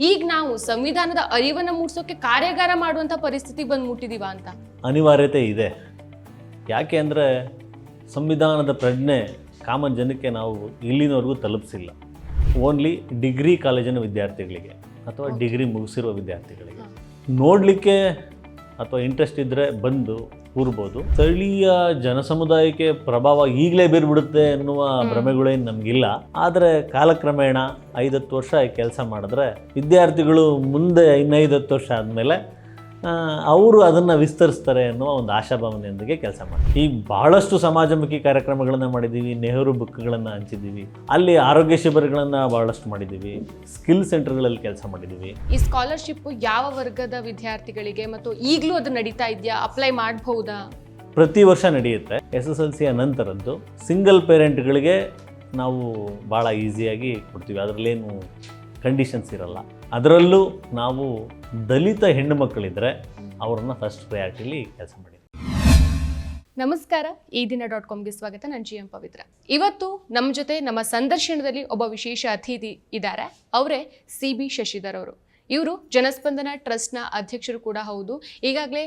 ಈಗ ನಾವು ಸಂವಿಧಾನದ ಅರಿವನ್ನು ಮೂಡಿಸೋಕೆ ಕಾರ್ಯಾಗಾರ ಮಾಡುವಂಥ ಪರಿಸ್ಥಿತಿ ಬಂದು ಮುಟ್ಟಿದೀವ ಅಂತ. ಅನಿವಾರ್ಯತೆ ಇದೆ. ಯಾಕೆ ಅಂದರೆ ಸಂವಿಧಾನದ ಪ್ರಜ್ಞೆ ಕಾಮನ್ ಜನಕ್ಕೆ ನಾವು ಇಲ್ಲಿನವರೆಗೂ ತಲುಪಿಸಿಲ್ಲ. ಓನ್ಲಿ ಡಿಗ್ರಿ ಕಾಲೇಜಿನ ವಿದ್ಯಾರ್ಥಿಗಳಿಗೆ ಅಥವಾ ಡಿಗ್ರಿ ಮುಗಿಸಿರುವ ವಿದ್ಯಾರ್ಥಿಗಳಿಗೆ. ನೋಡಲಿಕ್ಕೆ ಅಥವಾ ಇಂಟ್ರೆಸ್ಟ್ ಇದ್ದರೆ ಬಂದು ಕೂರ್ಬೋದು. ಸ್ಥಳೀಯ ಜನಸಮುದಾಯಕ್ಕೆ ಪ್ರಭಾವ ಈಗಲೇ ಬೀರ್ಬಿಡುತ್ತೆ ಎನ್ನುವ ಭ್ರಮೆಗಳೇನು ನಮಗಿಲ್ಲ. ಆದರೆ ಕಾಲಕ್ರಮೇಣ ಐದತ್ತು ವರ್ಷ ಕೆಲಸ ಮಾಡಿದ್ರೆ ವಿದ್ಯಾರ್ಥಿಗಳು ಮುಂದೆ ಇನ್ನೈದತ್ತು ವರ್ಷ ಆದಮೇಲೆ ಅವರು ಅದನ್ನು ವಿಸ್ತರಿಸ್ತಾರೆ ಅನ್ನುವ ಒಂದು ಆಶಾಭಾವನೆಯೊಂದಿಗೆ ಕೆಲಸ ಮಾಡ್ತೀವಿ ಈಗ ಬಹಳಷ್ಟು ಸಮಾಜಮುಖಿ ಕಾರ್ಯಕ್ರಮಗಳನ್ನು ಮಾಡಿದ್ದೀವಿ ನೆಹರು ಬುಕ್ಗಳನ್ನು ಹಂಚಿದ್ದೀವಿ ಅಲ್ಲಿ ಆರೋಗ್ಯ ಶಿಬಿರಗಳನ್ನು ಬಹಳಷ್ಟು ಮಾಡಿದ್ದೀವಿ ಸ್ಕಿಲ್ ಸೆಂಟರ್ಗಳಲ್ಲಿ ಕೆಲಸ ಮಾಡಿದ್ದೀವಿ ಈ ಸ್ಕಾಲರ್ಶಿಪ್ ಯಾವ ವರ್ಗದ ವಿದ್ಯಾರ್ಥಿಗಳಿಗೆ ಮತ್ತು ಈಗಲೂ ಅದು ನಡೀತಾ ಇದೆಯಾ? ಅಪ್ಲೈ ಮಾಡಬಹುದಾ? ಪ್ರತಿ ವರ್ಷ ನಡೆಯುತ್ತೆ. ಎಸ್ ಎಸ್ ಎಲ್ ಸಿಯ ನಂತರದ್ದು ಸಿಂಗಲ್ ಪೇರೆಂಟ್ಗಳಿಗೆ ನಾವು ಭಾಳ ಈಸಿಯಾಗಿ ಕೊಡ್ತೀವಿ. ಅದರಲ್ಲೇನು ಕಂಡೀಷನ್ಸ್ ಇರಲ್ಲ. ಅದರಲ್ಲೂ ನಾವು ದಲಿತ ಹೆಣ್ಣು ಮಕ್ಕಳಿದ್ರೆ ಅವ್ರನ್ನ ಫಸ್ಟ್ ಪ್ರಯಾರಿಟಿಲಿ ಕೆಲಸ ಮಾಡಿ. ನಮಸ್ಕಾರ, ಈ ದಿನ ಡಾಟ್ ಕಾಮ್ಗೆ ಸ್ವಾಗತ. ನಾನು ಜಿ ಎಂ ಪವಿತ್ರ. ಇವತ್ತು ನಮ್ಮ ಜೊತೆ ನಮ್ಮ ಸಂದರ್ಶನದಲ್ಲಿ ಒಬ್ಬ ವಿಶೇಷ ಅತಿಥಿ ಇದ್ದಾರೆ. ಅವರೇ ಸಿ ಬಿ ಶಶಿಧರ್ ಅವರು. ಇವರು ಜನಸ್ಪಂದನ ಟ್ರಸ್ಟ್ನ ಅಧ್ಯಕ್ಷರು ಕೂಡ ಹೌದು. ಈಗಾಗಲೇ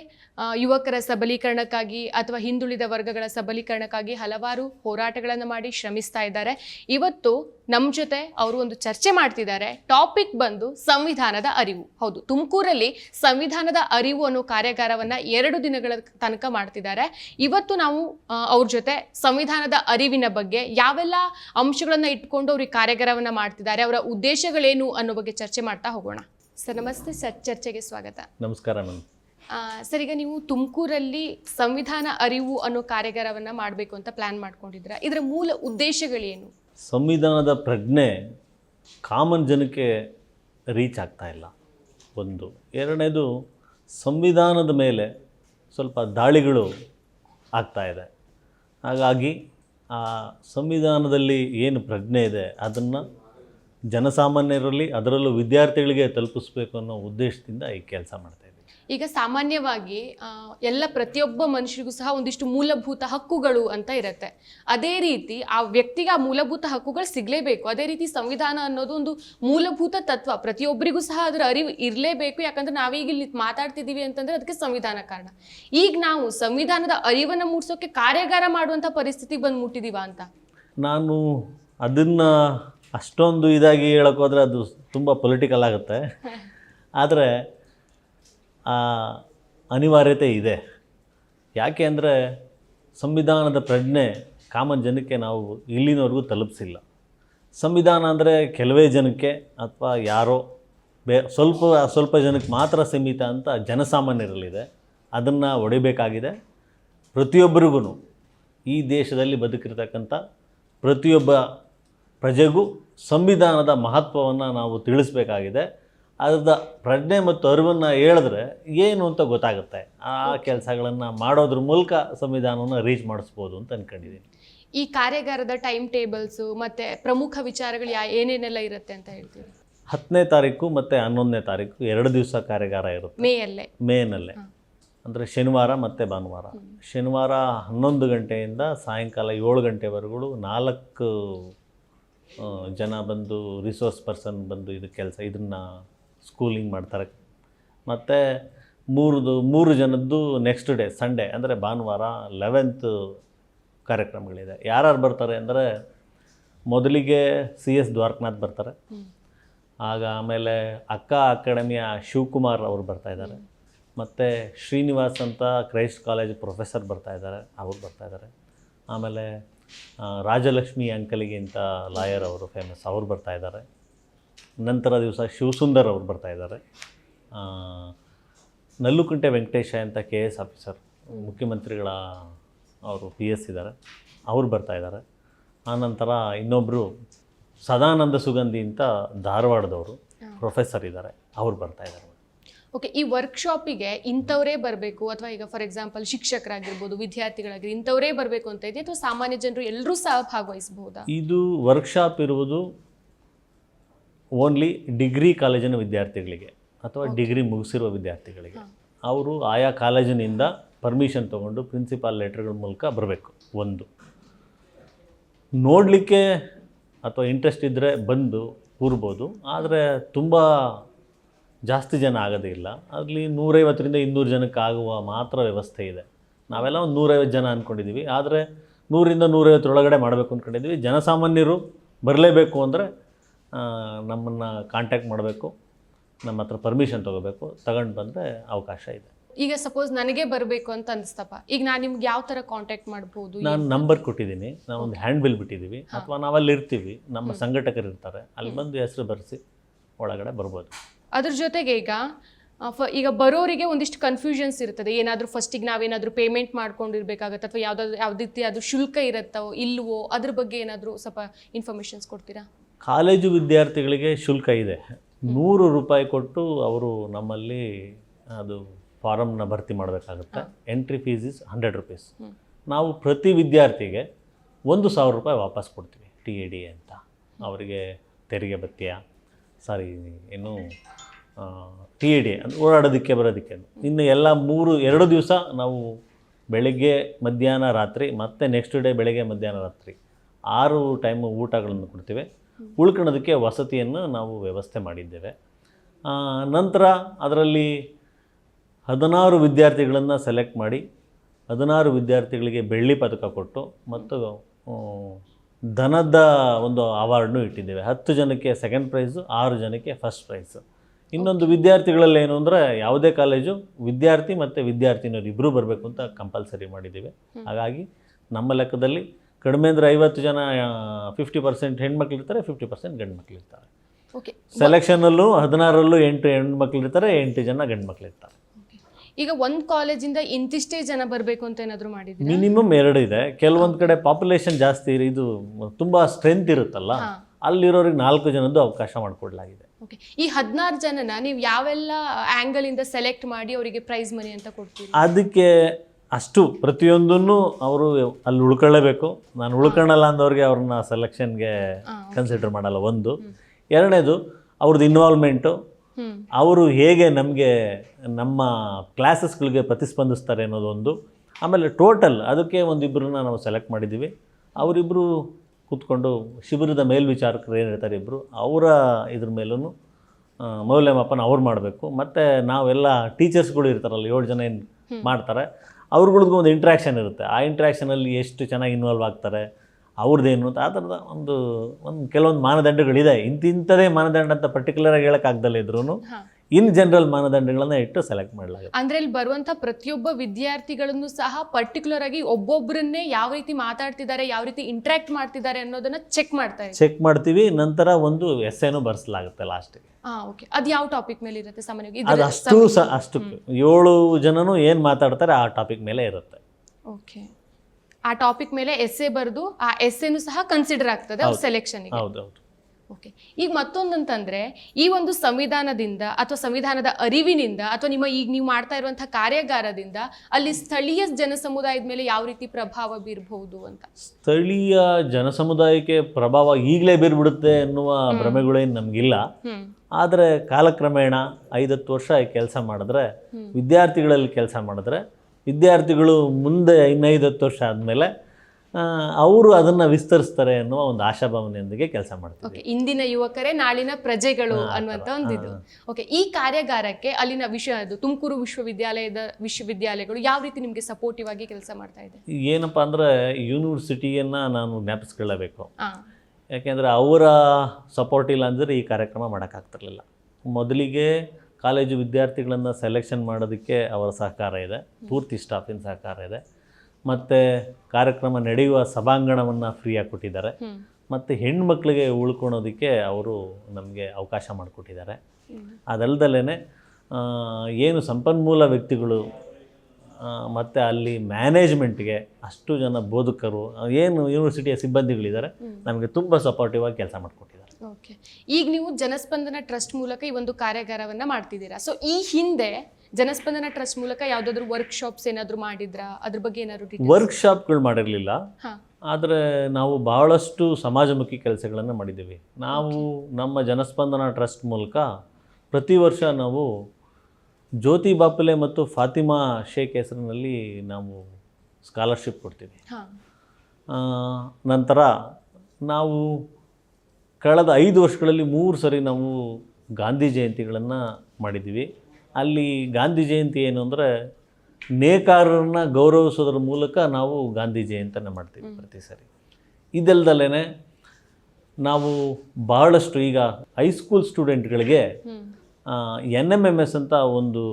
ಯುವಕರ ಸಬಲೀಕರಣಕ್ಕಾಗಿ ಅಥವಾ ಹಿಂದುಳಿದ ವರ್ಗಗಳ ಸಬಲೀಕರಣಕ್ಕಾಗಿ ಹಲವಾರು ಹೋರಾಟಗಳನ್ನು ಮಾಡಿ ಶ್ರಮಿಸ್ತಾ ಇದ್ದಾರೆ. ಇವತ್ತು ನಮ್ಮ ಜೊತೆ ಅವರು ಒಂದು ಚರ್ಚೆ ಮಾಡ್ತಿದ್ದಾರೆ. ಟಾಪಿಕ್ ಬಂದು ಸಂವಿಧಾನದ ಅರಿವು. ಹೌದು, ತುಮಕೂರಲ್ಲಿ ಸಂವಿಧಾನದ ಅರಿವು ಅನ್ನೋ ಕಾರ್ಯಾಗಾರವನ್ನು ಎರಡು ದಿನಗಳ ತನಕ ಮಾಡ್ತಿದ್ದಾರೆ. ಇವತ್ತು ನಾವು ಅವ್ರ ಜೊತೆ ಸಂವಿಧಾನದ ಅರಿವಿನ ಬಗ್ಗೆ ಯಾವೆಲ್ಲ ಅಂಶಗಳನ್ನು ಇಟ್ಕೊಂಡು ಅವ್ರಿಗೆ ಕಾರ್ಯಾಗಾರವನ್ನು ಮಾಡ್ತಿದ್ದಾರೆ, ಅವರ ಉದ್ದೇಶಗಳೇನು ಅನ್ನೋ ಬಗ್ಗೆ ಚರ್ಚೆ ಮಾಡ್ತಾ ಹೋಗೋಣ. ಸರ್ ನಮಸ್ತೆ ಸರ್ ಚರ್ಚೆಗೆ ಸ್ವಾಗತ. ನಮಸ್ಕಾರ ಮ್ಯಾಮ್. ಸರ್ ಈಗ ನೀವು ತುಮಕೂರಲ್ಲಿ ಸಂವಿಧಾನ ಅರಿವು ಅನ್ನೋ ಕಾರ್ಯಾಗಾರವನ್ನು ಮಾಡಬೇಕು ಅಂತ ಪ್ಲಾನ್ ಮಾಡ್ಕೊಂಡಿದ್ದೀರಾ? ಇದರ ಮೂಲ ಉದ್ದೇಶಗಳೇನು? ಸಂವಿಧಾನದ ಪ್ರಜ್ಞೆ ಕಾಮನ್ ಜನಕ್ಕೆ ರೀಚ್ ಆಗ್ತಾ ಇಲ್ಲ. ಒಂದು. ಎರಡನೇದು ಸಂವಿಧಾನದ ಮೇಲೆ ಸ್ವಲ್ಪ ದಾಳಿಗಳು ಆಗ್ತಾ ಇದೆ. ಹಾಗಾಗಿ ಆ ಸಂವಿಧಾನದಲ್ಲಿ ಏನು ಪ್ರಜ್ಞೆ ಇದೆ ಅದನ್ನು ಜನಸಾಮಾನ್ಯರಲ್ಲಿ ಅದರಲ್ಲೂ ವಿದ್ಯಾರ್ಥಿಗಳಿಗೆ ತಲುಪಿಸ್ಬೇಕು ಅನ್ನೋ ಉದ್ದೇಶದಿಂದ ಈ ಕೆಲಸ ಮಾಡ್ತಾ ಇದ್ದೀವಿ. ಈಗ ಸಾಮಾನ್ಯವಾಗಿ ಎಲ್ಲ ಪ್ರತಿಯೊಬ್ಬ ಮನುಷ್ಯರಿಗೂ ಸಹ ಒಂದಿಷ್ಟು ಮೂಲಭೂತ ಹಕ್ಕುಗಳು ಅಂತ ಇರುತ್ತೆ. ಅದೇ ರೀತಿ ಆ ವ್ಯಕ್ತಿಗೆ ಆ ಮೂಲಭೂತ ಹಕ್ಕುಗಳು ಸಿಗಲೇಬೇಕು. ಅದೇ ರೀತಿ ಸಂವಿಧಾನ ಅನ್ನೋದು ಒಂದು ಮೂಲಭೂತ ತತ್ವ. ಪ್ರತಿಯೊಬ್ಬರಿಗೂ ಸಹ ಅದರ ಅರಿವು ಇರಲೇಬೇಕು. ಯಾಕಂದ್ರೆ ನಾವೀಗ ಇಲ್ಲಿ ಮಾತಾಡ್ತಿದ್ದೀವಿ ಅಂತಂದ್ರೆ ಅದಕ್ಕೆ ಸಂವಿಧಾನ ಕಾರಣ. ಈಗ ನಾವು ಸಂವಿಧಾನದ ಅರಿವನ್ನು ಮೂಡಿಸೋಕೆ ಕಾರ್ಯಾಗಾರ ಮಾಡುವಂತ ಪರಿಸ್ಥಿತಿ ಬಂದು ಮುಟ್ಟಿದೀವ ಅಂತ? ನಾನು ಅದನ್ನು ಅಷ್ಟೊಂದು ಇದಾಗಿ ಹೇಳೋಕ್ಕೋದ್ರೆ ಅದು ತುಂಬ ಪೊಲಿಟಿಕಲ್ ಆಗುತ್ತೆ. ಆದರೆ ಅನಿವಾರ್ಯತೆ ಇದೆ. ಯಾಕೆ ಅಂದರೆ, ಸಂವಿಧಾನದ ಪ್ರಜ್ಞೆ ಕಾಮನ್ ಜನಕ್ಕೆ ನಾವು ಇಲ್ಲಿನವರೆಗೂ ತಲುಪಿಸಿಲ್ಲ. ಸಂವಿಧಾನ ಅಂದರೆ ಕೆಲವೇ ಜನಕ್ಕೆ ಅಥವಾ ಯಾರೋ ಬೇ, ಸ್ವಲ್ಪ ಸ್ವಲ್ಪ ಜನಕ್ಕೆ ಮಾತ್ರ ಸೀಮಿತ ಅಂತ ಜನಸಾಮಾನ್ಯರಲ್ಲಿದೆ. ಅದನ್ನು ಒಡಿಬೇಕಾಗಿದೆ ಪ್ರತಿಯೊಬ್ಬರಿಗೂ ಈ ದೇಶದಲ್ಲಿ ಬದುಕಿರ್ತಕ್ಕಂಥ ಪ್ರತಿಯೊಬ್ಬ ಪ್ರಜೆಗೂ ಸಂವಿಧಾನದ ಮಹತ್ವವನ್ನು ನಾವು ತಿಳಿಸ್ಬೇಕಾಗಿದೆ. ಅದರ ಪ್ರಜ್ಞೆ ಮತ್ತು ಅರಿವನ್ನು ಹೇಳಿದ್ರೆ ಏನು ಅಂತ ಗೊತ್ತಾಗುತ್ತೆ. ಆ ಕೆಲಸಗಳನ್ನು ಮಾಡೋದ್ರ ಮೂಲಕ ಸಂವಿಧಾನವನ್ನು ರೀಚ್ ಮಾಡಿಸ್ಬೋದು ಅಂತ ಅಂದ್ಕೊಂಡಿದ್ದೀನಿ ಈ ಕಾರ್ಯಾಗಾರದ ಟೈಮ್ ಟೇಬಲ್ಸು ಮತ್ತು ಪ್ರಮುಖ ವಿಚಾರಗಳು ಯಾ ಏನೇನೆಲ್ಲ ಇರುತ್ತೆ ಅಂತ ಹೇಳ್ತೀವಿ ಹತ್ತನೇ ತಾರೀಕು ಮತ್ತು ಹನ್ನೊಂದನೇ ತಾರೀಕು ಎರಡು ದಿವಸ ಕಾರ್ಯಾಗಾರ ಇರುತ್ತೆ. ಮೇಯಲ್ಲೇ? ಮೇನಲ್ಲೇ. ಅಂದರೆ ಶನಿವಾರ ಮತ್ತು ಭಾನುವಾರ. ಶನಿವಾರ ಹನ್ನೊಂದು ಗಂಟೆಯಿಂದ ಸಾಯಂಕಾಲ ಏಳು ಗಂಟೆವರೆಗೂ ನಾಲ್ಕು ಜನ ಬಂದು ರಿಸೋರ್ಸ್ ಪರ್ಸನ್ ಬಂದು ಇದು ಕೆಲಸ ಇದನ್ನು ಸ್ಕೂಲಿಂಗ್ ಮಾಡ್ತಾರೆ. ಮತ್ತು ಮೂರದು, ಮೂರು ಜನದ್ದು ನೆಕ್ಸ್ಟ್ ಡೇ ಸಂಡೇ ಅಂದರೆ ಭಾನುವಾರ ಲೆವೆಂತ್ ಕಾರ್ಯಕ್ರಮಗಳಿದೆ. ಯಾರ್ಯಾರು ಬರ್ತಾರೆ ಅಂದರೆ ಮೊದಲಿಗೆ ಸಿ ಎಸ್ ದ್ವಾರಕನಾಥ್ ಬರ್ತಾರೆ. ಆಗ ಆಮೇಲೆ ಅಕ್ಕ ಅಕಾಡೆಮಿಯ ಶಿವಕುಮಾರ್ ಅವರು ಬರ್ತಾ ಇದ್ದಾರೆ. ಮತ್ತು ಶ್ರೀನಿವಾಸ್ ಅಂತ ಕ್ರೈಸ್ಟ್ ಕಾಲೇಜ್ ಪ್ರೊಫೆಸರ್ ಬರ್ತಾ ಇದ್ದಾರೆ, ಅವ್ರು ಬರ್ತಾ ಇದ್ದಾರೆ. ಆಮೇಲೆ ರಾಜಲಕ್ಷ್ಮಿ ಅಂಕಲಿಗೆ ಅಂತ ಲಾಯರ್ ಅವರು ಫೇಮಸ್ ಅವ್ರು ಬರ್ತಾ ಇದ್ದಾರೆ. ನಂತರ ದಿವಸ ಶಿವಸುಂದರ್ ಅವರು ಬರ್ತಾ ಇದ್ದಾರೆ. ನಲ್ಲುಕುಂಟೆ ವೆಂಕಟೇಶ ಅಂತ ಕೆ ಎಸ್ ಆಫೀಸರ್ ಮುಖ್ಯಮಂತ್ರಿಗಳ ಅವರು ಪಿ ಎಸ್ ಇದ್ದಾರೆ. ಅವರು ಬರ್ತಾ ಇದ್ದಾರೆ. ಆನಂತರ ಇನ್ನೊಬ್ಬರು ಸದಾನಂದ ಸುಗಂಧಿ ಅಂತ ಧಾರವಾಡದವರು ಪ್ರೊಫೆಸರ್ ಇದ್ದಾರೆ. ಅವ್ರು ಬರ್ತಾ ಇದ್ದಾರೆ. ಓಕೆ ಈ ವರ್ಕ್ಶಾಪಿಗೆ ಇಂಥವರೇ ಬರಬೇಕು ಅಥವಾ ಈಗ ಫಾರ್ ಎಕ್ಸಾಂಪಲ್ ಶಿಕ್ಷಕರಾಗಿರ್ಬೋದು ವಿದ್ಯಾರ್ಥಿಗಳಾಗಿರ್ಬೋದು ಇಂಥವರೇ ಬರಬೇಕು ಅಂತ ಇದೆ ಅಥವಾ ಸಾಮಾನ್ಯ ಜನರು ಎಲ್ಲರೂ ಸಹ ಭಾಗವಹಿಸಬಹುದಾ? ಇದು ವರ್ಕ್ಶಾಪ್ ಇರುವುದು ಓನ್ಲಿ ಡಿಗ್ರಿ ಕಾಲೇಜಿನ ವಿದ್ಯಾರ್ಥಿಗಳಿಗೆ ಅಥವಾ ಡಿಗ್ರಿ ಮುಗಿಸಿರುವ ವಿದ್ಯಾರ್ಥಿಗಳಿಗೆ. ಅವರು ಆಯಾ ಕಾಲೇಜಿನಿಂದ ಪರ್ಮಿಷನ್ ತೊಗೊಂಡು ಪ್ರಿನ್ಸಿಪಾಲ್ ಲೆಟರ್ಗಳ ಮೂಲಕ ಬರಬೇಕು ಒಂದು. ನೋಡಲಿಕ್ಕೆ ಅಥವಾ ಇಂಟ್ರೆಸ್ಟ್ ಇದ್ದರೆ ಬಂದು ಕೂರ್ಬೋದು ಆದರೆ ತುಂಬ ಜಾಸ್ತಿ ಜನ ಆಗೋದೇ ಇಲ್ಲ. ಅಲ್ಲಿ ನೂರೈವತ್ತರಿಂದ ಇನ್ನೂರು ಜನಕ್ಕೆ ಆಗುವ ಮಾತ್ರ ವ್ಯವಸ್ಥೆ ಇದೆ. ನಾವೆಲ್ಲ ಒಂದು ನೂರೈವತ್ತು ಜನ ಅಂದ್ಕೊಂಡಿದ್ದೀವಿ. ಆದರೆ ನೂರಿಂದ ನೂರೈವತ್ತರೊಳಗಡೆ ಮಾಡಬೇಕು ಅಂದ್ಕೊಂಡಿದ್ದೀವಿ. ಜನಸಾಮಾನ್ಯರು ಬರಲೇಬೇಕು ಅಂದರೆ ನಮ್ಮನ್ನು ಕಾಂಟ್ಯಾಕ್ಟ್ ಮಾಡಬೇಕು. ನಮ್ಮ ಹತ್ರ ಪರ್ಮಿಷನ್ ತೊಗೋಬೇಕು. ತಗೊಂಡು ಬಂದರೆ ಅವಕಾಶ ಇದೆ. ಈಗ ಸಪೋಸ್ ನನಗೆ ಬರಬೇಕು ಅಂತ ಅನಿಸ್ತಪ್ಪ. ಈಗ ನಾನು ನಿಮ್ಗೆ ಯಾವ ಥರ ಕಾಂಟ್ಯಾಕ್ಟ್ ಮಾಡ್ಬೋದು? ನಾನು ನಂಬರ್ ಕೊಟ್ಟಿದ್ದೀನಿ. ನಾವು ಒಂದು ಹ್ಯಾಂಡ್ ಬಿಲ್ ಬಿಟ್ಟಿದ್ದೀವಿ. ಅಥವಾ ನಾವಲ್ಲಿ ಇರ್ತೀವಿ ನಮ್ಮ ಸಂಘಟಕರು ಇರ್ತಾರೆ ಅಲ್ಲಿ ಬಂದು ಹೆಸರು ಬರೆಸಿ ಒಳಗಡೆ ಬರ್ಬೋದು. ಅದ್ರ ಜೊತೆಗೆ ಈಗ ಫ- ಈಗ ಬರೋರಿಗೆ ಒಂದಿಷ್ಟು ಕನ್ಫ್ಯೂಷನ್ಸ್ ಇರ್ತದೆ. ಏನಾದರೂ ಫಸ್ಟಿಗೆ ನಾವೇನಾದರೂ ಪೇಮೆಂಟ್ ಮಾಡ್ಕೊಂಡಿರ್ಬೇಕಾಗತ್ತೆ ಅಥವಾ ಯಾವುದಾದ್ರು ಯಾವ ರೀತಿ ಅದು ಶುಲ್ಕ ಇರುತ್ತೋ ಇಲ್ಲವೋ ಅದ್ರ ಬಗ್ಗೆ ಏನಾದರೂ ಸ್ವಲ್ಪ ಇನ್ಫಾರ್ಮೇಷನ್ಸ್ ಕೊಡ್ತೀರಾ? ಕಾಲೇಜು ವಿದ್ಯಾರ್ಥಿಗಳಿಗೆ ಶುಲ್ಕ ಇದೆ. ನೂರು ರೂಪಾಯಿ ಕೊಟ್ಟು ಅವರು ನಮ್ಮಲ್ಲಿ ಅದು ಫಾರಮ್ನ ಭರ್ತಿ ಮಾಡಬೇಕಾಗುತ್ತೆ. Entry fees is hundred rupees ನಾವು ಪ್ರತಿ ವಿದ್ಯಾರ್ಥಿಗೆ ಒಂದು ಸಾವಿರ ರೂಪಾಯಿ ವಾಪಸ್ ಕೊಡ್ತೀವಿ. ಟಿ ಎ ಡಿ ಅಂತ. ಅವರಿಗೆ ತೆರಿಗೆ ಭತ್ಯೆ ಸಾರಿ, ಏನು ಟಿ ಎ ಡಿ, ಅಂದರೆ ಓಡಾಡೋದಕ್ಕೆ, ಬರೋದಕ್ಕೆ. ಇನ್ನು ಎಲ್ಲ ಮೂರು, ಎರಡು ದಿವಸ ನಾವು ಬೆಳಗ್ಗೆ, ಮಧ್ಯಾಹ್ನ, ರಾತ್ರಿ, ಮತ್ತು ನೆಕ್ಸ್ಟ್ ಡೇ ಬೆಳಗ್ಗೆ, ಮಧ್ಯಾಹ್ನ, ರಾತ್ರಿ ಆರು ಟೈಮು ಊಟಗಳನ್ನು ಕೊಡ್ತೇವೆ. ಉಳ್ಕೊಳ್ಳೋದಕ್ಕೆ ವಸತಿಯನ್ನು ನಾವು ವ್ಯವಸ್ಥೆ ಮಾಡಿದ್ದೇವೆ. ನಂತರ ಅದರಲ್ಲಿ ಹದಿನಾರು ವಿದ್ಯಾರ್ಥಿಗಳನ್ನು ಸೆಲೆಕ್ಟ್ ಮಾಡಿ, ಹದಿನಾರು ವಿದ್ಯಾರ್ಥಿಗಳಿಗೆ ಬೆಳ್ಳಿ ಪದಕ ಕೊಟ್ಟು, ಮತ್ತು ಧನದ ಒಂದು ಅವಾರ್ಡ್ನು ಇಟ್ಟಿದ್ದೇವೆ. ಹತ್ತು ಜನಕ್ಕೆ ಸೆಕೆಂಡ್ ಪ್ರೈಸು ಆರು ಜನಕ್ಕೆ ಫಸ್ಟ್ ಪ್ರೈಸು ಇನ್ನೊಂದು ವಿದ್ಯಾರ್ಥಿಗಳಲ್ಲಿ ಏನು ಅಂದರೆ ಯಾವುದೇ ಕಾಲೇಜು ವಿದ್ಯಾರ್ಥಿ ಮತ್ತು ವಿದ್ಯಾರ್ಥಿನಿಯರು ಇಬ್ಬರೂ ಬರಬೇಕು ಅಂತ ಕಂಪಲ್ಸರಿ ಮಾಡಿದ್ದೀವಿ. ಹಾಗಾಗಿ ನಮ್ಮ ಲೆಕ್ಕದಲ್ಲಿ ಕಡಿಮೆ ಅಂದರೆ ಐವತ್ತು ಜನ ಫಿಫ್ಟಿ ಪರ್ಸೆಂಟ್ ಹೆಣ್ಮಕ್ಳು ಇರ್ತಾರೆ ಫಿಫ್ಟಿ ಪರ್ಸೆಂಟ್ ಗಂಡು ಮಕ್ಳು ಇರ್ತಾರೆ ಓಕೆ ಸೆಲೆಕ್ಷನಲ್ಲೂ ಹದಿನಾರರಲ್ಲೂ ಎಂಟು ಹೆಣ್ಮಕ್ಳು ಇರ್ತಾರೆ ಎಂಟು ಜನ ಗಂಡು ಮಕ್ಳು ಇರ್ತಾರೆ. ಈಗ ಒಂದು ಕಾಲೇಜಿಂದ ಇಂತಿಷ್ಟೇ ಜನ ಬರಬೇಕು ಅಂತ ಏನಾದರೂ ಮಾಡಿದ್ರು ಮಿನಿಮಮ್ ಎರಡು ಇದೆ. ಕೆಲವೊಂದು ಕಡೆ ಪಾಪ್ಯುಲೇಷನ್ ಜಾಸ್ತಿ ಇದು ತುಂಬ ಸ್ಟ್ರೆಂತ್ ಇರುತ್ತಲ್ಲ ಅಲ್ಲಿರೋರಿಗೆ ನಾಲ್ಕು ಜನದ್ದು ಅವಕಾಶ ಮಾಡಿಕೊಡ್ಲಾಗಿದೆ. ಓಕೆ ಈ ಹದಿನಾರು ಜನನ ನೀವು ಯಾವೆಲ್ಲ ಆ್ಯಂಗಲಿಂದ ಸೆಲೆಕ್ಟ್ ಮಾಡಿ ಅವರಿಗೆ ಪ್ರೈಸ್ ಮನಿ ಅಂತ ಕೊಡ್ತೀವಿ ಅದಕ್ಕೆ ಅಷ್ಟು ಪ್ರತಿಯೊಂದನ್ನು ಅವರು ಅಲ್ಲಿ ಉಳ್ಕೊಳ್ಳೇಬೇಕು. ನಾನು ಉಳ್ಕೊಳ್ಳಲ್ಲ ಅಂದವ್ರಿಗೆ ಅವ್ರನ್ನ ಸೆಲೆಕ್ಷನ್ಗೆ ಕನ್ಸಿಡರ್ ಮಾಡಲ್ಲ ಒಂದು. ಎರಡನೇದು ಅವ್ರದ್ದು ಇನ್ವಾಲ್ವ್ಮೆಂಟು ಅವರು ಹೇಗೆ ನಮಗೆ, ನಮ್ಮ ಕ್ಲಾಸಸ್ಗಳಿಗೆ ಪ್ರತಿಸ್ಪಂದಿಸ್ತಾರೆ ಅನ್ನೋದೊಂದು, ಆಮೇಲೆ ಟೋಟಲ್ ಅದಕ್ಕೆ ಒಂದಿಬ್ಬರನ್ನ ನಾವು ಸೆಲೆಕ್ಟ್ ಮಾಡಿದ್ದೀವಿ. ಅವರಿಬ್ಬರು ಕೂತ್ಕೊಂಡು ಶಿಬಿರದ ಮೇಲ್ವಿಚಾರಕರು ಏನು ಹೇಳ್ತಾರೆ ಇಬ್ಬರು ಅವರ ಇದ್ರ ಮೇಲೂ ಮೌಲ್ಯಮಾಪನ ಅವ್ರು ಮಾಡಬೇಕು. ಮತ್ತು ನಾವೆಲ್ಲ ಟೀಚರ್ಸ್ಗಳು ಇರ್ತಾರಲ್ಲ, ಏಳು ಜನ ಏನು ಮಾಡ್ತಾರೆ, ಅವ್ರಗಳಿಗೂ ಒಂದು ಇಂಟ್ರ್ಯಾಕ್ಷನ್ ಇರುತ್ತೆ. ಆ ಇಂಟ್ರ್ಯಾಕ್ಷನಲ್ಲಿ ಎಷ್ಟು ಚೆನ್ನಾಗಿ ಇನ್ವಾಲ್ವ್ ಆಗ್ತಾರೆ ಅವ್ರದ್ದೇನು ಅಂತ ಆ ಥರದ ಒಂದು ಒಂದು ಕೆಲವೊಂದು ಮಾನದಂಡಗಳಿದೆ. ಇಂತಿಂಥದೇ ಮಾನದಂಡ ಅಂತ ಪರ್ಟಿಕ್ಯುಲರಾಗಿ ಹೇಳೋಕ್ಕಾಗ್ದಲ್ಲ ಇದ್ರೂ ಇನ್ ಜನರಲ್ ಮಾನದಂಡಗಳನ್ನ ಇಟ್ಟು ಸೆಲೆಕ್ಟ್ ಮಾಡಲಾಗುತ್ತೆ. ಅಂದ್ರೆ ಇಲ್ಲಿ ಬರುವಂತ ಪ್ರತಿಯೊಬ್ಬ ವಿದ್ಯಾರ್ಥಿಗಳನ್ನು ಸಹ ಪರ್ಟಿಕ್ಯುಲರ್ ಆಗಿ ಒಬ್ಬೊಬ್ಬರನ್ನೇ ಯಾವ ರೀತಿ ಮಾತಾಡ್ತಿದ್ದಾರೆ ಯಾವ ರೀತಿ ಇಂಟ್ರಾಕ್ಟ್ ಮಾಡ್ತಿದ್ದಾರೆ ಅನ್ನೋದನ್ನ ಚೆಕ್ ಮಾಡ್ತಾರೆ ಚೆಕ್ ಮಾಡ್ತೀವಿ ನಂತರ ಒಂದು ಎಸ್ ಬರ್ಸಲಾಗುತ್ತೆ ಲಾಸ್ಟ್ ಓಕೆ ಅದು ಯಾವ ಟಾಪಿಕ್ ಮೇಲೆ ಇರುತ್ತೆ ಸಾಮಾನ್ಯವಾಗಿ? ಅದು ಅಷ್ಟು ಅಷ್ಟು ಏಳು ಜನನು ಏನು ಮಾತಾಡ್ತಾರೆ ಆ ಟಾಪಿಕ್ ಮೇಲೆ ಇರುತ್ತೆ. ಓಕೆ ಆ ಟಾಪಿಕ್ ಮೇಲೆ ಎಸ್ಸೆ ಬರೆದು ಆ ಎಸ್ಸೆನು ಸಹ ಕನ್ಸಿಡರ್ ಆಗ್ತದೆ ಅವ್ರ ಸೆಲೆಕ್ಷನ್ಗೆ ಹೌದು ಹೌದು. ಓಕೆ ಈಗ ಮತ್ತೊಂದಂತಂದ್ರೆ ಈ ಒಂದು ಸಂವಿಧಾನದಿಂದ ಅಥವಾ ಸಂವಿಧಾನದ ಅರಿವಿನಿಂದ ಅಥವಾ ನಿಮ್ಮ ಈಗ ನೀವು ಮಾಡ್ತಾ ಇರುವಂತಹ ಕಾರ್ಯಾಗಾರದಿಂದ ಅಲ್ಲಿ ಸ್ಥಳೀಯ ಜನಸಮುದಾಯದ ಮೇಲೆ ಯಾವ ರೀತಿ ಪ್ರಭಾವ ಬೀರಬಹುದು ಅಂತ? ಸ್ಥಳೀಯ ಜನಸಮುದಾಯಕ್ಕೆ ಪ್ರಭಾವ ಈಗಲೇ ಬೀರ್ಬಿಡುತ್ತೆ ಎನ್ನುವ ಭ್ರಮೆಗಳೇನು ನಮಗಿಲ್ಲ. ಆದರೆ ಕಾಲಕ್ರಮೇಣ ಐದತ್ತು ವರ್ಷ ಕೆಲಸ ಮಾಡಿದ್ರೆ ವಿದ್ಯಾರ್ಥಿಗಳಲ್ಲಿ ಕೆಲಸ ಮಾಡಿದ್ರೆ ವಿದ್ಯಾರ್ಥಿಗಳು ಮುಂದೆ ಇನ್ನೈದು ಹತ್ತು ವರ್ಷ ಆದಮೇಲೆ ಅವರು ಅದನ್ನು ವಿಸ್ತರಿಸ್ತಾರೆ ಅನ್ನುವ ಒಂದು ಆಶಾಭಾವನೆಯೊಂದಿಗೆ ಕೆಲಸ ಮಾಡ್ತಾರೆ ಓಕೆ ಇಂದಿನ ಯುವಕರೇ ನಾಳಿನ ಪ್ರಜೆಗಳು ಅನ್ನುವಂಥ ಒಂದು ಇದು. ಓಕೆ ಈ ಕಾರ್ಯಾಗಾರಕ್ಕೆ ಅಲ್ಲಿನ ವಿಷಯ ಅದು ತುಮಕೂರು ವಿಶ್ವವಿದ್ಯಾಲಯದ ವಿಶ್ವವಿದ್ಯಾಲಯಗಳು ಯಾವ ರೀತಿ ನಿಮಗೆ ಸಪೋರ್ಟಿವ್ ಆಗಿ ಕೆಲಸ ಮಾಡ್ತಾ ಇದೆ? ಏನಪ್ಪಾ ಅಂದರೆ ಯೂನಿವರ್ಸಿಟಿಯನ್ನು ನಾನು ಜ್ಞಾಪಿಸ್ಕೊಳ್ಳಬೇಕು. ಯಾಕೆಂದರೆ ಅವರ ಸಪೋರ್ಟ್ ಇಲ್ಲ ಅಂದರೆ ಈ ಕಾರ್ಯಕ್ರಮ ಮಾಡೋಕ್ಕಾಗ್ತಿರ್ಲಿಲ್ಲ. ಮೊದಲಿಗೆ ಕಾಲೇಜು ವಿದ್ಯಾರ್ಥಿಗಳನ್ನು ಸೆಲೆಕ್ಷನ್ ಮಾಡೋದಕ್ಕೆ ಅವರ ಸಹಕಾರ ಇದೆ. ಪೂರ್ತಿ ಸ್ಟಾಫಿನ ಸಹಕಾರ ಇದೆ. ಮತ್ತು ಕಾರ್ಯಕ್ರಮ ನಡೆಯುವ ಸಭಾಂಗಣವನ್ನು ಫ್ರೀಯಾಗಿ ಕೊಟ್ಟಿದ್ದಾರೆ. ಮತ್ತು ಹೆಣ್ಮಕ್ಳಿಗೆ ಉಳ್ಕೊಳೋದಕ್ಕೆ ಅವರು ನಮಗೆ ಅವಕಾಶ ಮಾಡಿಕೊಟ್ಟಿದ್ದಾರೆ. ಅದಲ್ದಲೇ ಏನು ಸಂಪನ್ಮೂಲ ವ್ಯಕ್ತಿಗಳು ಮತ್ತು ಅಲ್ಲಿ ಮ್ಯಾನೇಜ್ಮೆಂಟ್ಗೆ ಅಷ್ಟು ಜನ ಬೋಧಕರು ಏನು ಯೂನಿವರ್ಸಿಟಿಯ ಸಿಬ್ಬಂದಿಗಳಿದ್ದಾರೆ ನಮಗೆ ತುಂಬ ಸಪೋರ್ಟಿವ್ ಆಗಿ ಕೆಲಸ ಮಾಡಿಕೊಟ್ಟಿದ್ದಾರೆ. ಓಕೆ ಈಗ ನೀವು ಜನಸ್ಪಂದನ ಟ್ರಸ್ಟ್ ಮೂಲಕ ಈ ಒಂದು ಕಾರ್ಯಾಗಾರವನ್ನು ಮಾಡ್ತಿದ್ದೀರಾ? ಸೊ ಈ ಹಿಂದೆ ಜನಸ್ಪಂದನ ಟ್ರಸ್ಟ್ ಮೂಲಕ ಯಾವ್ದಾದ್ರು ವರ್ಕ್ಶಾಪ್ಸ್ ಏನಾದರೂ ಮಾಡಿದ್ರಾ? ಅದ್ರ ಬಗ್ಗೆ ಏನಾದ್ರು? ವರ್ಕ್ಶಾಪ್ಗಳು ಮಾಡಿರಲಿಲ್ಲ. ಆದರೆ ನಾವು ಬಹಳಷ್ಟು ಸಮಾಜಮುಖಿ ಕೆಲಸಗಳನ್ನು ಮಾಡಿದ್ದೀವಿ. ನಾವು ನಮ್ಮ ಜನಸ್ಪಂದನ ಟ್ರಸ್ಟ್ ಮೂಲಕ ಪ್ರತಿ ವರ್ಷ ನಾವು ಜ್ಯೋತಿ ಬಾಪುಲೆ ಮತ್ತು ಫಾತಿಮಾ ಶೇಖ್ ಹೆಸರಿನಲ್ಲಿ ನಾವು ಸ್ಕಾಲರ್ಶಿಪ್ ಕೊಡ್ತೀವಿ. ನಂತರ ನಾವು ಕಳೆದ ಐದು ವರ್ಷಗಳಲ್ಲಿ ಮೂರು ಸರಿ ನಾವು ಗಾಂಧಿ ಜಯಂತಿಗಳನ್ನು ಮಾಡಿದ್ದೀವಿ. ಅಲ್ಲಿ ಗಾಂಧಿ ಜಯಂತಿ ಏನು ಅಂದರೆ ನೇಕಾರರನ್ನು ಗೌರವಿಸೋದ್ರ ಮೂಲಕ ನಾವು ಗಾಂಧಿ ಜಯಂತಿಯನ್ನು ಮಾಡ್ತೀವಿ ಪ್ರತಿ ಸರಿ. ಇದಲ್ದಲ್ಲೇ ನಾವು ಬಹಳಷ್ಟು ಈಗ ಹೈಸ್ಕೂಲ್ ಸ್ಟೂಡೆಂಟ್ಗಳಿಗೆ ಎನ್ ಎಂ ಎಂ ಎಸ್ ಅಂತ ಒಂದು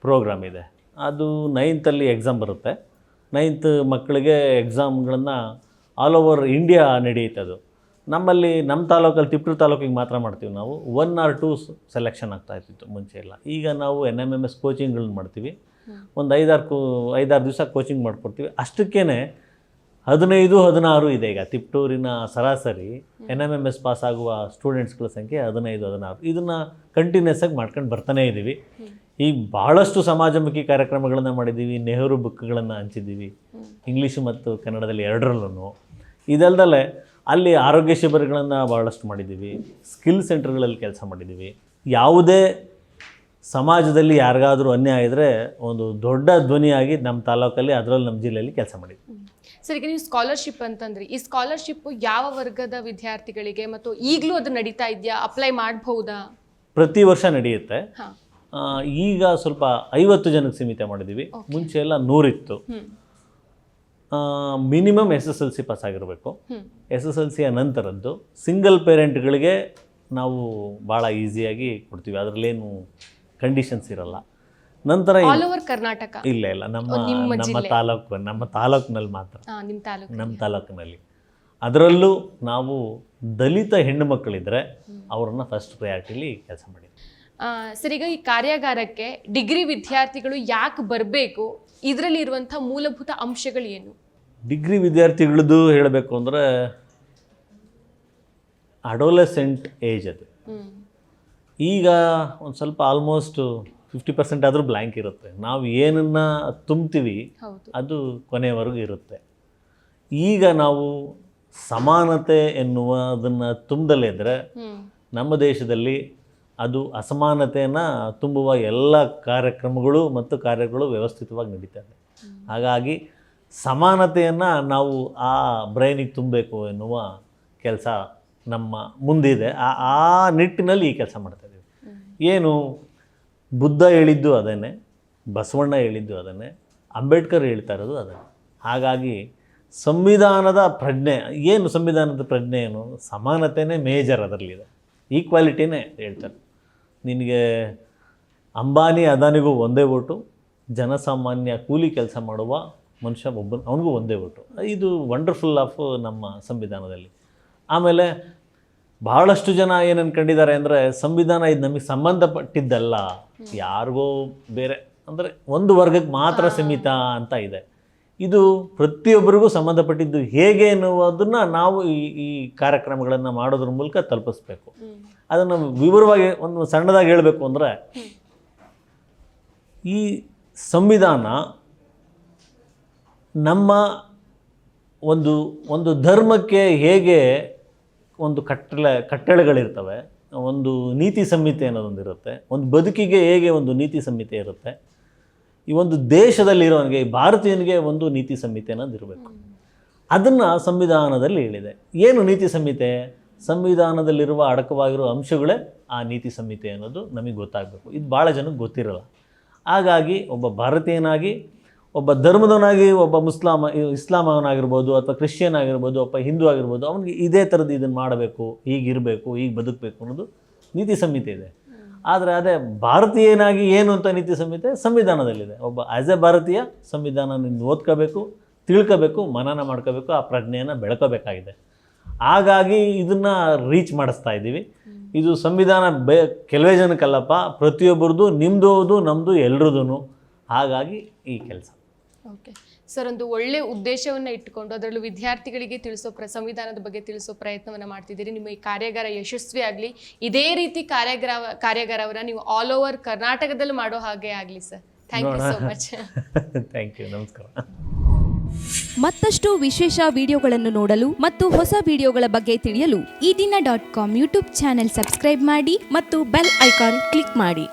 ಪ್ರೋಗ್ರಾಮ್ ಇದೆ. ಅದು ನೈನ್ತಲ್ಲಿ ಎಕ್ಸಾಮ್ ಬರುತ್ತೆ. ನೈನ್ತ್ ಮಕ್ಕಳಿಗೆ ಎಕ್ಸಾಮ್ಗಳನ್ನು ಆಲ್ ಓವರ್ ಇಂಡಿಯಾ ನಡೆಯುತ್ತೆ ಅದು. ನಮ್ಮಲ್ಲಿ ನಮ್ಮ ತಾಲೂಕಲ್ಲಿ ತಿಪ್ಪರು ತಾಲೂಕಿಗೆ ಮಾತ್ರ ಮಾಡ್ತೀವಿ ನಾವು. ಒನ್ ಆರ್ ಟೂ ಸೆಲೆಕ್ಷನ್ ಆಗ್ತಾ ಇರ್ತಿತ್ತು ಮುಂಚೆ ಎಲ್ಲ. ಈಗ ನಾವು ಎನ್ ಎಂ ಎಂ ಎಸ್ ಕೋಚಿಂಗ್ಗಳನ್ನ ಮಾಡ್ತೀವಿ. ಒಂದು ಐದಾರು ಕೋ ಐದಾರು ದಿವಸ ಕೋಚಿಂಗ್ ಮಾಡಿಕೊಡ್ತೀವಿ. ಅಷ್ಟಕ್ಕೇ ಹದಿನೈದು, ಹದಿನಾರು ಇದೆ ಈಗ. ತಿಪ್ಟೂರಿನ ಸರಾಸರಿ N M M S pass ಆಗುವ ಸ್ಟೂಡೆಂಟ್ಸ್ಗಳ ಸಂಖ್ಯೆ ಹದಿನೈದು, ಹದಿನಾರು. ಇದನ್ನು ಕಂಟಿನ್ಯೂಸ್ ಆಗಿ ಮಾಡ್ಕೊಂಡು ಬರ್ತಾನೇ ಇದ್ದೀವಿ ಈಗ ಭಾಳಷ್ಟು ಸಮಾಜಮುಖಿ ಕಾರ್ಯಕ್ರಮಗಳನ್ನು ಮಾಡಿದ್ದೀವಿ ನೆಹರು ಬುಕ್ಗಳನ್ನು ಹಂಚಿದ್ದೀವಿ ಇಂಗ್ಲೀಷು ಮತ್ತು ಕನ್ನಡದಲ್ಲಿ ಎರಡರಲ್ಲೂ ಇದಲ್ದಲೆ ಅಲ್ಲಿ ಆರೋಗ್ಯ ಶಿಬಿರಗಳನ್ನು ಭಾಳಷ್ಟು ಮಾಡಿದ್ದೀವಿ ಸ್ಕಿಲ್ ಸೆಂಟರ್ಗಳಲ್ಲಿ ಕೆಲಸ ಮಾಡಿದ್ದೀವಿ ಯಾವುದೇ ಸಮಾಜದಲ್ಲಿ ಯಾರಿಗಾದರೂ ಅನ್ಯಾಯ ಇದ್ದರೆ ಒಂದು ದೊಡ್ಡ ಧ್ವನಿಯಾಗಿ ನಮ್ಮ ತಾಲೂಕಲ್ಲಿ ಅದರಲ್ಲಿ ನಮ್ಮ ಜಿಲ್ಲೆಯಲ್ಲಿ ಕೆಲಸ ಮಾಡಿದ್ವಿ. ಸರ್ ಈಗ ನೀವು ಸ್ಕಾಲರ್ಶಿಪ್ ಅಂತಂದ್ರಿ ಈ ಸ್ಕಾಲರ್ಶಿಪ್ ಯಾವ ವರ್ಗದ ವಿದ್ಯಾರ್ಥಿಗಳಿಗೆ ಮತ್ತು ಈಗಲೂ ಅದು ನಡೀತಾ ಇದೆಯಾ? ಅಪ್ಲೈ ಮಾಡಬಹುದಾ? ಪ್ರತಿ ವರ್ಷ ನಡೆಯುತ್ತೆ. ಈಗ ಸ್ವಲ್ಪ ಐವತ್ತು ಜನಕ್ಕೆ ಸೀಮಿತ ಮಾಡಿದ್ದೀವಿ. ಮುಂಚೆ ಎಲ್ಲ ನೂರಿತ್ತು. Minimum S S L C pass ಆಗಿರಬೇಕು. ಎಸ್ ಎಸ್ ಎಲ್ ಸಿಯ ನಂತರದ್ದು ಸಿಂಗಲ್ ಪೇರೆಂಟ್ಗಳಿಗೆ ನಾವು ಭಾಳ ಈಸಿಯಾಗಿ ಕೊಡ್ತೀವಿ. ಅದರಲ್ಲೇನು ಕಂಡೀಷನ್ಸ್ ಇರಲ್ಲ. ನಂತರ ಆಲ್ ಓವರ್ ಕರ್ನಾಟಕ ಇಲ್ಲ ಇಲ್ಲ. ನಮ್ಮ ನಮ್ಮ ತಾಲೂಕು ನಮ್ಮ ತಾಲೂಕಿನಲ್ಲಿ ಮಾತ್ರ. ನಿಮ್ಮ ತಾಲೂಕು ನಮ್ಮ ತಾಲೂಕಿನಲ್ಲಿ. ಅದರಲ್ಲೂ ನಾವು ದಲಿತ ಹೆಣ್ಣು ಮಕ್ಕಳಿದ್ರೆ ಅವ್ರನ್ನ ಫಸ್ಟ್ ಪ್ರಯಾರಿಟಿಲಿ ಕೆಲಸ ಮಾಡಿದ್ವಿ. ಸರ್ ಈಗ ಈ ಕಾರ್ಯಾಗಾರಕ್ಕೆ ಡಿಗ್ರಿ ವಿದ್ಯಾರ್ಥಿಗಳು ಯಾಕೆ ಬರಬೇಕು? ಇದರಲ್ಲಿ ಇರುವಂಥ ಮೂಲಭೂತ ಅಂಶಗಳು ಏನು? ಡಿಗ್ರಿ ವಿದ್ಯಾರ್ಥಿಗಳದ್ದು ಹೇಳಬೇಕು ಅಂದ್ರೆ ಅಡೋಲೆಸೆಂಟ್ ಏಜ್ ಅದು. ಈಗ ಒಂದು ಸ್ವಲ್ಪ ಆಲ್ಮೋಸ್ಟ್ ಫಿಫ್ಟಿ ಪರ್ಸೆಂಟ್ ಆದರೂ ಬ್ಲ್ಯಾಂಕ್ ಇರುತ್ತೆ. ನಾವು ಏನನ್ನು ತುಂಬ್ತೀವಿ ಅದು ಕೊನೆಯವರೆಗೂ ಇರುತ್ತೆ. ಈಗ ನಾವು ಸಮಾನತೆ ಎನ್ನುವುದನ್ನು ತುಂಬದಲ್ಲೇ ಇದ್ದರೆ ನಮ್ಮ ದೇಶದಲ್ಲಿ ಅದು ಅಸಮಾನತೆಯನ್ನು ತುಂಬುವ ಎಲ್ಲ ಕಾರ್ಯಕ್ರಮಗಳು ಮತ್ತು ಕಾರ್ಯಗಳು ವ್ಯವಸ್ಥಿತವಾಗಿ ನಡೀತದೆ ಹಾಗಾಗಿ ಸಮಾನತೆಯನ್ನು ನಾವು ಆ ಬ್ರೈನಿಗೆ ತುಂಬಬೇಕು ಎನ್ನುವ ಕೆಲಸ ನಮ್ಮ ಮುಂದಿದೆ. ಆ ಆ ನಿಟ್ಟಿನಲ್ಲಿ ಈ ಕೆಲಸ ಮಾಡ್ತಾಯಿದ್ದೀವಿ ಏನು ಬುದ್ಧ ಹೇಳಿದ್ದು ಅದನ್ನೇ, ಬಸವಣ್ಣ ಹೇಳಿದ್ದು ಅದನ್ನೇ, ಅಂಬೇಡ್ಕರ್ ಹೇಳ್ತಾ ಇರೋದು ಅದನ್ನೇ. ಹಾಗಾಗಿ ಸಂವಿಧಾನದ ಪ್ರಜ್ಞೆ, ಏನು ಸಂವಿಧಾನದ ಪ್ರಜ್ಞೆ ಏನು? ಸಮಾನತೆನೇ ಮೇಜರ್ ಅದರಲ್ಲಿದೆ. ಈಕ್ವಾಲಿಟಿನೇ ಹೇಳ್ತಾರೆ. ನಿನಗೆ ಅಂಬಾನಿ ಅದಾನಿಗೂ ಒಂದೇ ಓಟು, ಜನಸಾಮಾನ್ಯ ಕೂಲಿ ಕೆಲಸ ಮಾಡುವ ಮನುಷ್ಯ ಒಬ್ಬನು ಅವನಿಗೂ ಒಂದೇ ಓಟು. ಇದು ವಂಡರ್ಫುಲ್ ಆಫ್ ನಮ್ಮ ಸಂವಿಧಾನದಲ್ಲಿ. ಆಮೇಲೆ ಬಹಳಷ್ಟು ಜನ ಏನು ಅನ್ಕೊಂಡಿದ್ದಾರೆ ಅಂದರೆ ಸಂವಿಧಾನ ಇದು ನಮಗೆ ಸಂಬಂಧಪಟ್ಟಿದ್ದಲ್ಲ ಯಾರಿಗೋ ಬೇರೆ ಅಂದರೆ ಒಂದು ವರ್ಗಕ್ಕೆ ಮಾತ್ರ ಸೀಮಿತ ಅಂತ ಇದೆ. ಇದು ಪ್ರತಿಯೊಬ್ಬರಿಗೂ ಸಂಬಂಧಪಟ್ಟಿದ್ದು ಹೇಗೆ ಎನ್ನುವುದನ್ನು ನಾವು ಈ ಈ ಕಾರ್ಯಕ್ರಮಗಳನ್ನು ಮಾಡೋದ್ರ ಮೂಲಕ ತಲುಪಿಸ್ಬೇಕು. ಅದನ್ನು ವಿವರವಾಗಿ ಒಂದು ಸಣ್ಣದಾಗಿ ಹೇಳಬೇಕು ಅಂದರೆ ಈ ಸಂವಿಧಾನ ನಮ್ಮ ಒಂದು ಒಂದು ಧರ್ಮಕ್ಕೆ ಹೇಗೆ ಒಂದು ಕಟ್ಟಳೆ, ಕಟ್ಟಳೆಗಳಿರ್ತವೆ. ಒಂದು ನೀತಿ ಸಂಹಿತೆ ಅನ್ನೋದೊಂದು ಇರುತ್ತೆ. ಒಂದು ಬದುಕಿಗೆ ಹೇಗೆ ಒಂದು ನೀತಿ ಸಂಹಿತೆ ಇರುತ್ತೆ. ಈ ಒಂದು ದೇಶದಲ್ಲಿರೋನಿಗೆ ಈ ಭಾರತೀಯನಿಗೆ ಒಂದು ನೀತಿ ಸಂಹಿತೆ ಅನ್ನೋದು ಇರಬೇಕು. ಅದನ್ನು ಸಂವಿಧಾನದಲ್ಲಿ ಹೇಳಿದೆ. ಏನು ನೀತಿ ಸಂಹಿತೆ? ಸಂವಿಧಾನದಲ್ಲಿರುವ ಅಡಕವಾಗಿರುವ ಅಂಶಗಳೇ ಆ ನೀತಿ ಸಂಹಿತೆ ಅನ್ನೋದು ನಮಗೆ ಗೊತ್ತಾಗಬೇಕು. ಇದು ಭಾಳ ಜನಕ್ಕೆ ಗೊತ್ತಿರಲ್ಲ. ಹಾಗಾಗಿ ಒಬ್ಬ ಭಾರತೀಯನಾಗಿ ಒಬ್ಬ ಧರ್ಮದವನಾಗಿ, ಒಬ್ಬ ಮುಸ್ಲಾಮ ಇಸ್ಲಾಂ ಅವನಾಗಿರ್ಬೋದು ಅಥವಾ ಕ್ರಿಶ್ಚಿಯನ್ ಆಗಿರ್ಬೋದು ಒಬ್ಬ ಹಿಂದೂ ಆಗಿರ್ಬೋದು, ಅವನಿಗೆ ಇದೇ ಥರದ್ದು ಇದನ್ನು ಮಾಡಬೇಕು, ಹೀಗಿರಬೇಕು, ಹೀಗೆ ಬದುಕಬೇಕು ಅನ್ನೋದು ನೀತಿ ಸಂಹಿತೆ ಇದೆ. ಆದರೆ ಅದೇ ಭಾರತೀಯನಾಗಿ ಏನು ಅಂತ ನೀತಿ ಸಂಹಿತೆ ಸಂವಿಧಾನದಲ್ಲಿದೆ. ಒಬ್ಬ ಆ್ಯಸ್ ಎ ಭಾರತೀಯ ಸಂವಿಧಾನ ನಿಂದು ಓದ್ಕೋಬೇಕು, ತಿಳ್ಕೋಬೇಕು, ಮನನ ಮಾಡ್ಕೋಬೇಕು, ಆ ಪ್ರಜ್ಞೆಯನ್ನು ಬೆಳ್ಕೋಬೇಕಾಗಿದೆ. ಹಾಗಾಗಿ ಇದನ್ನು ರೀಚ್ ಮಾಡಿಸ್ತಾ ಇದ್ದೀವಿ. ಇದು ಸಂವಿಧಾನ ಬೆ, ಕೆಲವೇ ಜನಕ್ಕಲ್ಲಪ್ಪ ಪ್ರತಿಯೊಬ್ಬರದ್ದು ನಿಮ್ಮದು ನಮ್ಮದು ಎಲ್ರದೂ ಹಾಗಾಗಿ ಈ ಕೆಲಸ. ಓಕೆ ಸರ್ ಒಂದು ಒಳ್ಳೆ ಉದ್ದೇಶವನ್ನ ಇಟ್ಟುಕೊಂಡು ಅದರಲ್ಲೂ ವಿದ್ಯಾರ್ಥಿಗಳಿಗೆ ತಿಳಿಸೋ ಪ್ರ ಸಂವಿಧಾನದ ಬಗ್ಗೆ ತಿಳಿಸೋ ಪ್ರಯತ್ನವನ್ನ ಮಾಡ್ತಿದ್ದೀರಿ. ನಿಮ್ಮ ಈ ಕಾರ್ಯಾಗಾರ ಯಶಸ್ವಿ ಆಗಲಿ. ಇದೇ ರೀತಿ ಕಾರ್ಯಾಗಾರ ಕಾರ್ಯಾಗಾರವನ್ನ ನೀವು ಆಲ್ ಓವರ್ ಕರ್ನಾಟಕದಲ್ಲಿ ಮಾಡೋ ಹಾಗೆ ಆಗಲಿ sir thank you so much thank you ನಮಸ್ಕಾರ. ಮತ್ತಷ್ಟು ವಿಶೇಷ ವಿಡಿಯೋಗಳನ್ನು ನೋಡಲು ಮತ್ತು ಹೊಸ ವಿಡಿಯೋಗಳ ಬಗ್ಗೆ ತಿಳಿಯಲು Ee Dina dot com YouTube channel subscribe ಮಾಡಿ ಮತ್ತು ಬೆಲ್ ಐಕಾನ್ ಕ್ಲಿಕ್ ಮಾಡಿ.